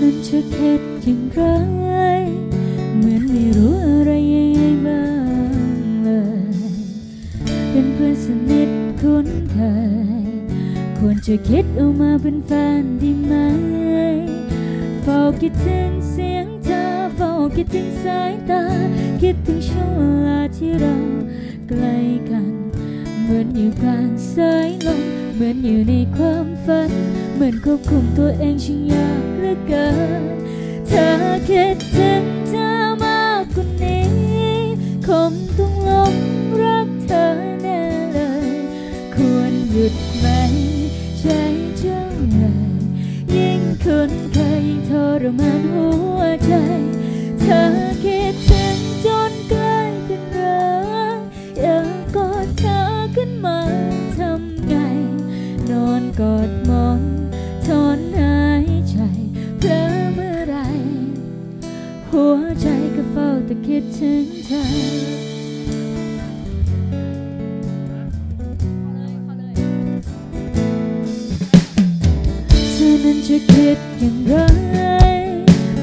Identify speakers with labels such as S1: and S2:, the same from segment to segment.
S1: มันจะคิดอย่างไร เหมือนไม่รู้อะไรยังไงบ้างเลย เป็นเพื่อนสนิทคุ้นเคย ควรจะคิดเอามาเป็นแฟนดีไหมเฝ้าคิดถึงเสียงเธอเฝ้าคิดถึงสายตา คิดถึงช่วงเวลาที่เราใกล้กัน เหมือนอยู่กลางสายลมเหมือนอยู่ในความฝัน เหมือนควบคุมตัวเองช่างยาก เหลือเกิน เธอคิดถึงเธอมากกว่านี้คงต้องลงรักเธอแน่เลย ควรหยุดไหมใจเจ้าเอ๋ยยิ่งคุ้นเคยยิ่งทรมานหัวใจ เธอ แต่คิดถึงเธอเธอนั้นจะคิดอย่างไร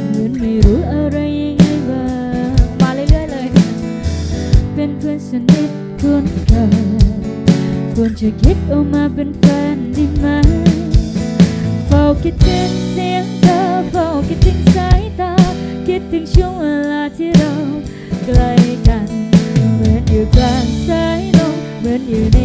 S1: เหมือนไม่รู้อะไรยังไงบ้างมาเรื่อยๆเลย เป็นเพื่อนสนิทคุ้นเคยควรจะคิดออกมาเป็นแฟนได้ไหมเฝ้าคิดถึง ล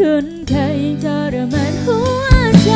S1: คนใครทรมานหัวใจ